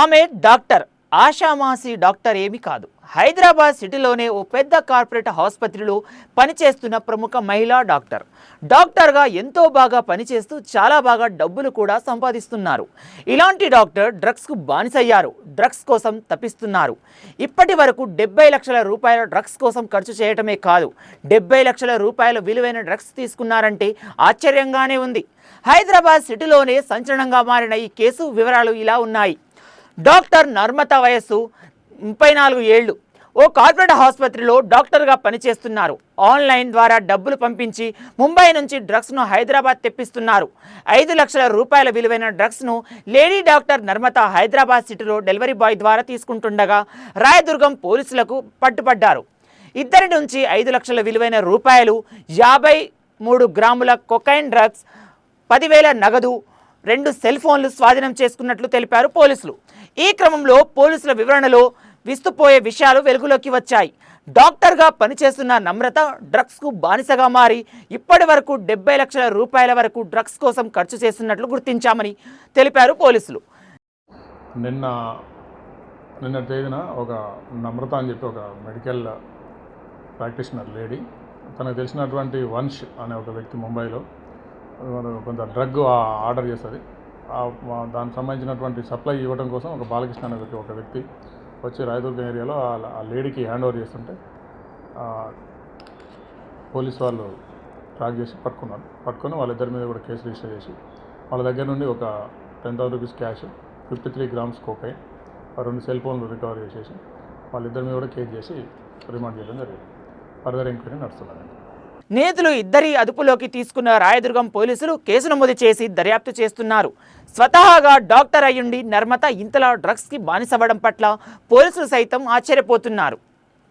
ఆమె doctor. ఆషామాసి doctor ఏమి కాదు. హైదరాబాద్ సిటీలోనే ఓ పెద్ద కార్పొరేట్ ఆసుపత్రిలో పనిచేస్తున్న ప్రముఖ మహిళా డాక్టర్. డాక్టర్గా ఎంతో బాగా పనిచేస్తూ చాలా బాగా డబ్బులు కూడా సంపాదిస్తున్నారు. ఇలాంటి డాక్టర్ డ్రగ్స్కు బానిసయ్యారు. డ్రగ్స్ కోసం తప్పిస్తున్నారు. ఇప్పటి వరకు డెబ్బై లక్షల రూపాయల డ్రగ్స్ కోసం ఖర్చు చేయటమే కాదు. డెబ్బై లక్షల రూపాయల విలువైన డ్రగ్స్ తీసుకున్నారంటే ఆశ్చర్యంగానే ఉంది. హైదరాబాద్ సిటీలోనే సంచలనంగా మారిన ఈ కేసు వివరాలు ఇలా ఉన్నాయి. డాక్టర్ నర్మత వయస్సు ముప్పై నాలుగు ఏళ్ళు. ఓ కార్పొరేట్ ఆసుపత్రిలో డాక్టర్గా పనిచేస్తున్నారు. ఆన్లైన్ ద్వారా డబ్బులు పంపించి ముంబై నుంచి డ్రగ్స్ను హైదరాబాద్ తెప్పిస్తున్నారు. ఐదు లక్షల రూపాయల విలువైన డ్రగ్స్ను లేడీ డాక్టర్ నర్మత హైదరాబాద్ సిటీలో డెలివరీ బాయ్ ద్వారా తీసుకుంటుండగా రాయదుర్గం పోలీసులకు పట్టుపడ్డారు ఇద్దరి నుంచి ఐదు లక్షల విలువైన రూపాయలు యాభై మూడు గ్రాముల కొకైన్ డ్రగ్స్ పదివేల నగదు రెండు సెల్ ఫోన్లు స్వాధీనం చేసుకున్నట్లు తెలిపారు పోలీసులు. ఈ క్రమంలో పోలీసుల వివరణలో విస్తుపోయే విషయాలు వెలుగులోకి వచ్చాయి. డాక్టర్గా పనిచేస్తున్న నమ్రత డ్రగ్స్కు బానిసగా మారి ఇప్పటి వరకు డెబ్బై లక్షల రూపాయల వరకు డ్రగ్స్ కోసం ఖర్చు చేస్తున్నట్లు గుర్తించామని తెలిపారు పోలీసులు. నిన్న నిన్న తేదీన ఒక నమ్రత అని చెప్పి ఒక మెడికల్ ప్రాక్టీషనర్ లేడీ తనకు తెలిసినటువంటి వంశ్ అనే ఒక వ్యక్తి ముంబైలో కొంత డ్రగ్ ఆర్డర్ చేస్తుంది. దానికి సంబంధించినటువంటి సప్లై ఇవ్వడం కోసం ఒక బాలకృష్ణ అనే ఒక వ్యక్తి వచ్చి రాయదుర్గం ఏరియాలో ఆ- లేడీకి హ్యాండ్ ఓవర్ చేస్తుంటే పోలీస్ వాళ్ళు ట్రాక్ చేసి పట్టుకున్నారు. పట్టుకొని వాళ్ళిద్దరి మీద కూడా కేసు రిజిస్టర్ చేసి వాళ్ళ దగ్గర నుండి ఒక ten thousand rupees cash fifty three grams cocaine రెండు సెల్ ఫోన్లు రికవర్ చేసేసి వాళ్ళిద్దరి మీద కూడా కేసు చేసి రిమాండ్ చేయడం జరిగింది. ఫర్దర్ ఎంక్వైరీ నడుస్తున్నది నిందితులు ఇద్దరి అదుపులోకి తీసుకున్న రాయదుర్గం పోలీసులు కేసు నమోదు చేసి దర్యాప్తు చేస్తున్నారు. స్వతహాగా డాక్టర్ అయ్యుండి నర్మత ఇంతలా డ్రగ్స్కి బానిసవ్వడం పట్ల పోలీసులు సైతం ఆశ్చర్యపోతున్నారు.